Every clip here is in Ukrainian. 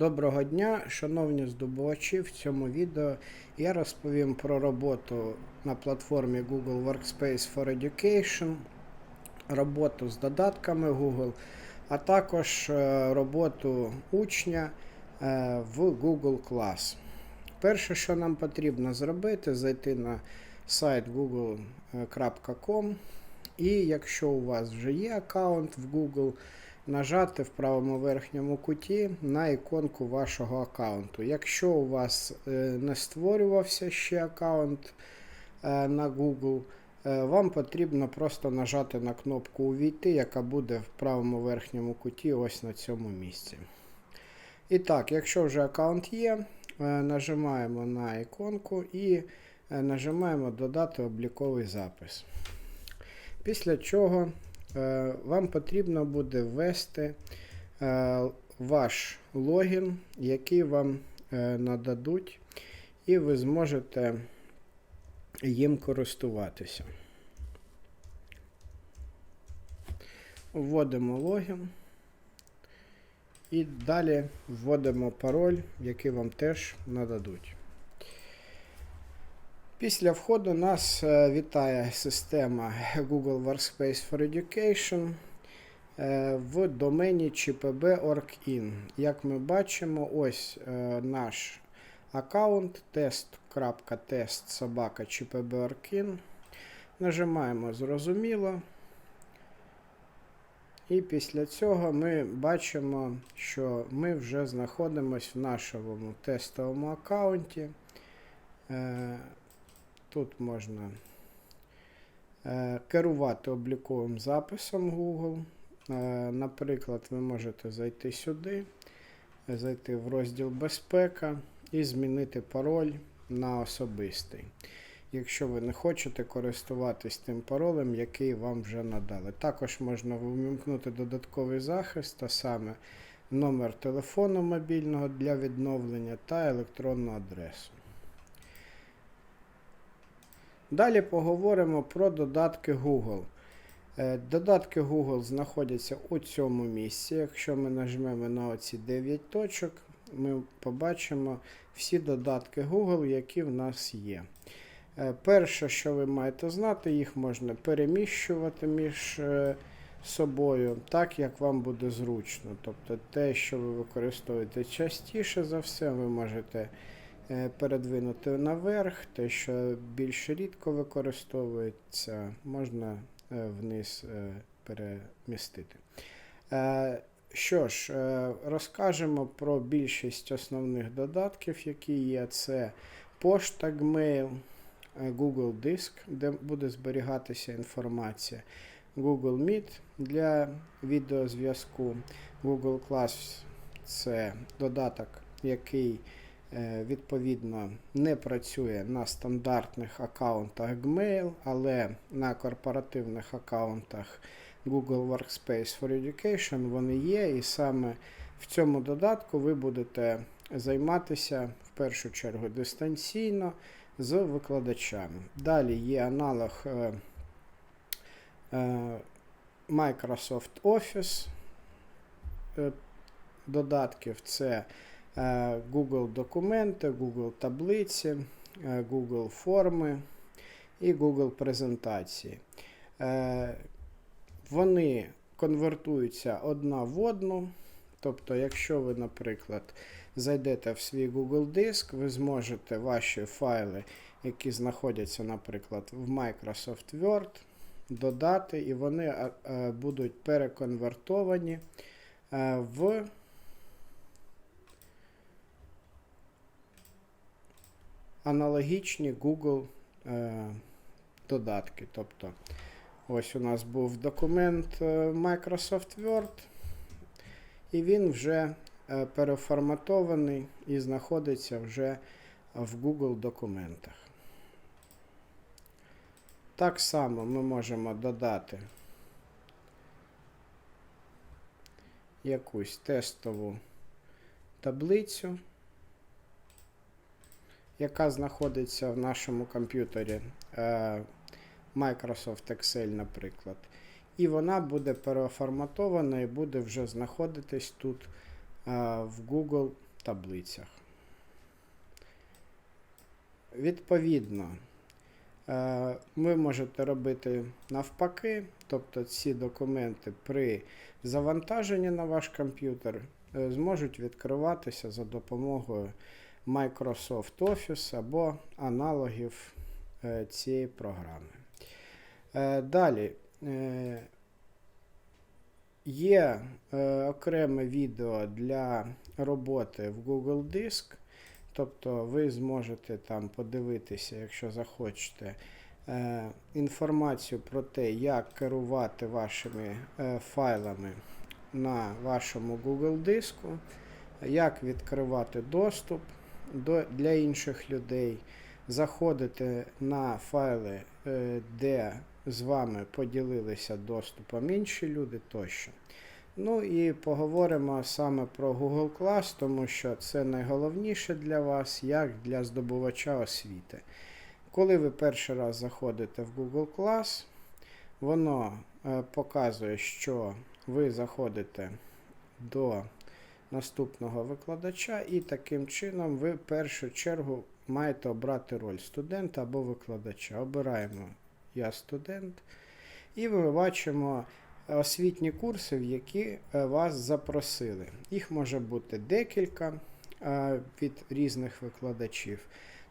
Доброго дня, шановні здобувачі. В цьому відео я розповім про роботу на платформі Google Workspace for Education, роботу з додатками Google, а також е, роботу учня е, в Google Class. Перше, що нам потрібно зробити, зайти на сайт google.com і якщо у вас вже є аккаунт в Google, нажати в правому верхньому куті на іконку вашого аккаунту. Якщо у вас е, не створювався ще аккаунт е, на Google, е, вам потрібно просто нажати на кнопку Увійти, яка буде в правому верхньому куті, ось на цьому місці. І так, якщо вже аккаунт є, нажимаємо на іконку і нажимаємо Додати обліковий запис. Після чого вам потрібно буде ввести е, ваш логін, який вам е, нададуть, і ви зможете їм користуватися. Вводимо логін. І далі вводимо пароль, який вам теж нададуть. Після входу нас е, вітає система Google Workspace for Education е, в домені chpb.org.in. Як ми бачимо, ось е, наш аккаунт test.test.chpb.org.in. Нажимаємо Зрозуміло. І після цього ми бачимо, що ми вже знаходимося в нашому тестовому аккаунті. Тут можна е, керувати обліковим записом Google. Е, наприклад, ви можете зайти сюди, зайти в розділ Безпека і змінити пароль на особистий. Якщо ви не хочете користуватись тим паролем, який вам вже надали. Також можна вимкнути додатковий захист, а саме номер телефону мобільного для відновлення та електронну адресу. Далі поговоримо про додатки Google. Е, додатки Google знаходяться у цьому місці. Якщо ми нажмемо на оці 9 точок, ми побачимо всі додатки Google, які в нас є. Е, перше, що ви маєте знати, їх можна переміщувати між е, собою, так як вам буде зручно. Тобто те, що ви використовуєте частіше за все, ви можете. Е, передвинути наверх, те, що більш рідко використовується, можна е, вниз е, перемістити. Що ж, розкажемо про більшість основних додатків, які є. Це пошта, Gmail, Google Диск, де буде зберігатися інформація, Google Meet для відеозв'язку, Google Class це додаток, який відповідно, не працює на стандартних аккаунтах Gmail, але на корпоративних аккаунтах Google Workspace for Education вони є, і саме в цьому додатку ви будете займатися в першу чергу дистанційно з викладачами. Далі є аналог е, е, Microsoft Office додатків. Це Е, Google документи, Google таблиці, е, Google форми і Google презентації. Е, вони конвертуються одна в одну. Тобто, якщо ви, наприклад, зайдете в свій Google диск, ви зможете ваші файли, які знаходяться, наприклад, в Microsoft Word, додати, і вони будуть переконвертовані в аналогічні Google е, додатки. Тобто, ось у нас був документ е, Microsoft Word, і він вже е, переформатований і знаходиться вже в Google документах. Так само ми можемо додати якусь тестову таблицю яка знаходиться в нашому комп'ютері е, Microsoft Excel, наприклад. І вона буде переформатована і буде вже знаходитись тут е, в Google таблицях. Відповідно, е, ви можете робити навпаки, тобто ці документи при завантаженні на ваш комп'ютер зможуть відкриватися за допомогою Microsoft Office або аналогів е, цієї програми. Е, Далі е, є окреме відео для роботи в Google Диск. Тобто ви зможете там подивитися, якщо захочете, інформацію про те, як керувати вашими файлами на вашому Google диску, як відкривати доступ до, для інших людей, заходити на файли, е, де з вами поділилися доступом інші люди тощо. Ну і поговоримо саме про Google Class, тому що це найголовніше для вас, як для здобувача освіти. Коли ви перший раз заходите в Google Class, воно е, показує, що ви заходите до наступного викладача, і таким чином ви в першу чергу маєте обрати роль студента або викладача. Обираємо Я студент, і ми бачимо освітні курси, в які е, вас запросили. Їх може бути декілька е, від різних викладачів.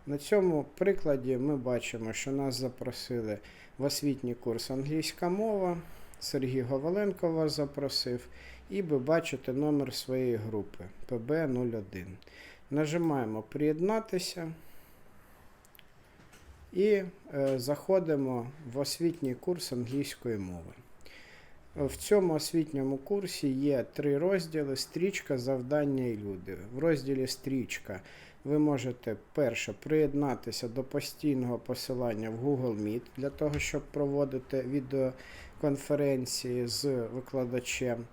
На цьому прикладі ми бачимо, що нас запросили в освітній курс англійська мова. Сергій Говаленко вас запросив, і ви бачите номер своєї групи ПБ01. Нажимаємо Приєднатися і е, заходимо в освітній курс англійської мови. В цьому освітньому курсі є три розділи: стрічка, завдання і люди. В розділі стрічка ви можете перше приєднатися до постійного посилання в Google Meet для того, щоб проводити відеоконференції з викладачем.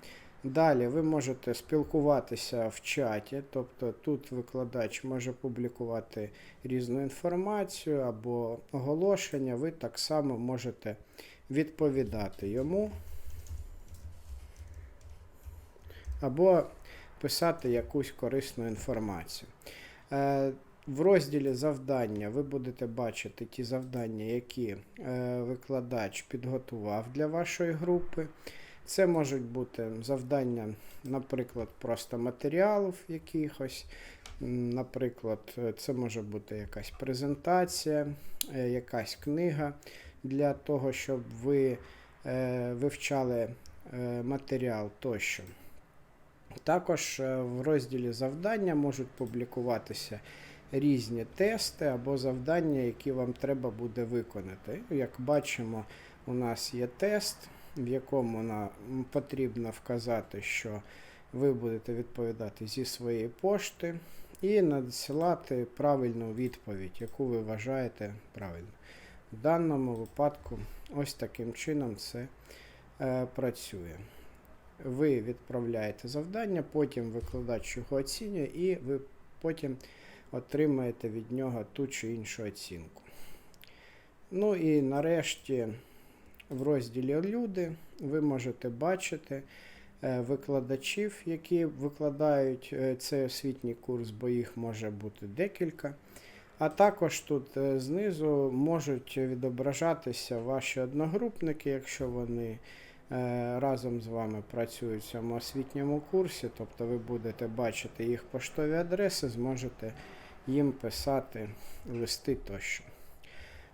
Далі ви можете спілкуватися в чаті, тобто тут викладач може публікувати різну інформацію або оголошення, ви так само можете відповідати йому або писати якусь корисну інформацію. В розділі завдання ви будете бачити ті завдання, які е, викладач підготував для вашої групи. Це можуть бути завдання, наприклад, просто матеріалів якихось. Наприклад, е, це може бути якась презентація, е, якась книга для того, щоб ви вивчали матеріал тощо. Також в розділі завдання можуть публікуватися різні тести або завдання, які вам треба буде виконати. Як бачимо, у нас є тест, в якому нам потрібно вказати, що ви будете відповідати зі своєї пошти і надсилати правильну відповідь, яку ви вважаєте правильною. В даному випадку ось таким чином це е, працює ви відправляєте завдання, потім викладач його оцінює, і ви потім отримаєте від нього ту чи іншу оцінку. Ну і нарешті в розділі Люди ви можете бачити е, викладачів, які викладають е, цей освітній курс, бо їх може бути декілька. А також тут е, знизу можуть відображатися ваші одногрупники, якщо вони разом з вами працюють в цьому освітньому курсі, тобто ви будете бачити їх поштові адреси, зможете їм писати листи тощо.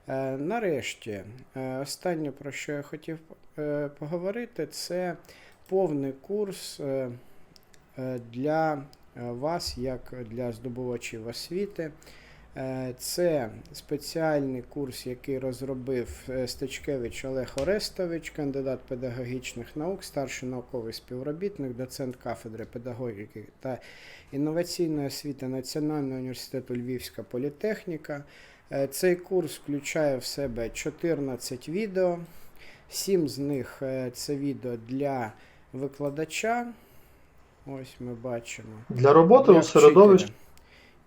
Е, Нарешті, е, останнє, про що я хотів е, поговорити, це повний курс для вас, як для здобувачів освіти. Е, Це спеціальний курс, який розробив е, Стечкевич Олег Орестович, кандидат педагогічних наук, старший науковий співробітник, доцент кафедри педагогіки та інноваційної освіти Національного університету Львівська політехніка. Е, Цей курс включає в себе 14 відео. 7 з них це відео для викладача. Ось ми бачимо. Для роботи для у середовищі.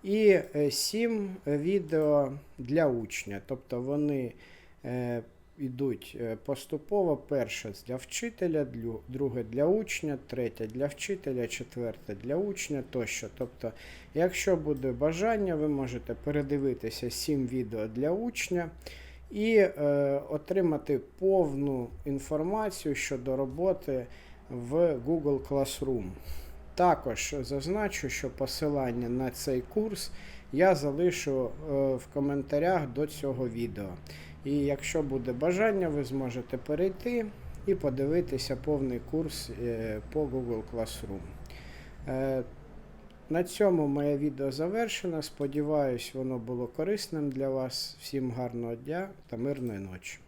І 7 відео для учня. Тобто вони е, йдуть е, поступово. Перше для вчителя, друге для учня, третє для вчителя, четверте для учня тощо. Тобто, якщо буде бажання, ви можете передивитися 7 відео для учня і е, отримати повну інформацію щодо роботи в Google Classroom. Також зазначу, що посилання на цей курс я залишу е, в коментарях до цього відео. І якщо буде бажання, ви зможете перейти і подивитися повний курс е, по Google Classroom. Е, На цьому моє відео завершено. Сподіваюсь, воно було корисним для вас. Всім гарного дня та мирної ночі.